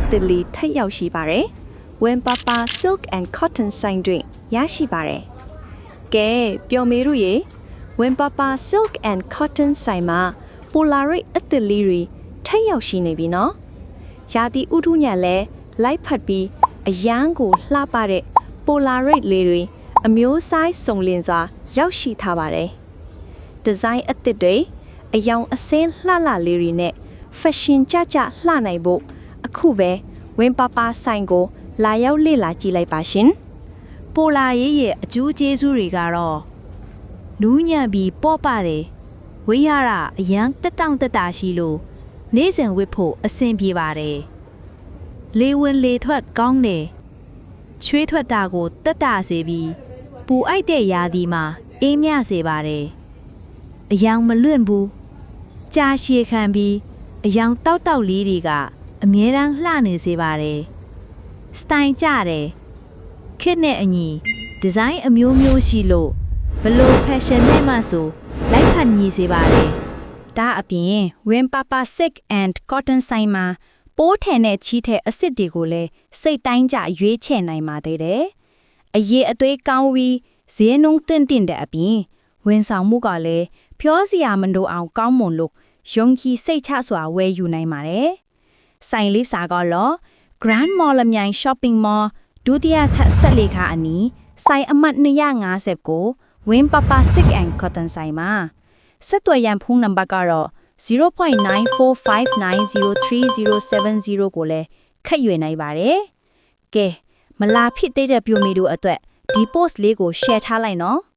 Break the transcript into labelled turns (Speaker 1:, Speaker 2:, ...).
Speaker 1: အသစ်လေးထပ်ရောက်ရှိပါတယ်။ Wen Papa Silk and Cotton ဆိုင်တွင်ရရှိပါတယ်။ကဲပျော်မေတို့ရေ Wen Papa Silk and Cotton ဆိုင်မှာ Polaroid အသစ်လေးတွေထပ်ရောက်ရှိနေပြီနော်။ရာသီဥတုညံလဲလိုက်ဖတ်ပြီးအရန်ကိုလှပတဲ့ Polaroid လေးတွေအမျိုးအစားစုံလင်စွာ ရောက်ရှိထားပါတယ်။ဒီဇိုင်းအသစ်တွေအယောင်အစင်းလှလှလေးတွေနဲ့ fashion ကြကြလှနိုင်ဖို့ အခုပဲဝင်းပပဆိုင်ကို လာရောက်လေ့လာကြည့်လိုက်ပါရှင်
Speaker 2: ပိုလာရေးရဲ့အကျိုးကျေးဇူးတွေကတော့နူးညံ့ပြီးပေါ့ပါတယ်ဝိရတာအရန်တက်တောင့်တက်တာရှိလို့နေ့စဉ်ဝတ်ဖို့အဆင်ပြေပါတယ်လေဝင်လေထွက်ကောင်းတယ်ချွေးထွက်တာကိုတက်တာစေပြီးပူအိုက်တဲ့ရာသီမှာအေးမြစေပါတယ်အယောင်မလွင့်ဘူးကြာရှည်ခံပြီးအယောင်တောက်တောက်လေးတွေက အမြဲတမ်းလှနေစေပါတယ်စတိုင်ကြတယ်ခစ်နဲ့အညီဒီဇိုင်းအမျိုးမျိုးရှိလို့ဘလို့ fashion နဲ့မှဆိုလိုက်ဖတ်ညီစေပါတယ်
Speaker 3: ဒါအပြင် Win Papa Silk and Cotton ဆိုင်မှာပိုးထန်တဲ့ချီးတဲ့အစ်စ်တွေကိုလည်းစိတ်တိုင်းကြရွေးချယ်နိုင်ပါသေးတယ်။အရေးအသွေးကောင်းပြီးဈေးနှုန်းတင့်တင့်တဲ့အပြင်ဝန်ဆောင်မှုကလည်းဖြောစရာမလိုအောင်ကောင်းမွန်လို့ယုံကြည်စိတ်ချစွာဝယ်ယူနိုင်ပါတယ်။ ဆိုင်လေးစာကတော့ Grand Mall အမြိုင် Shopping Mall ဒုတိယထပ်ဆက်လေခါအနီးဆိုင်အမှတ်250ကို Win Papa Silk and Cotton ဆိုင်မှာဆက်သွယ်ရန်ဖုန်းနံပါတ်ကတော့0.9459037070ကိုလည်းခက်ရွယ်နိုင်ပါတယ်။ကဲမလာဖြစ်သေးတဲ့ပြိုမီတို့အတွက်ဒီ post လေးကို share ထားလိုက်နော်။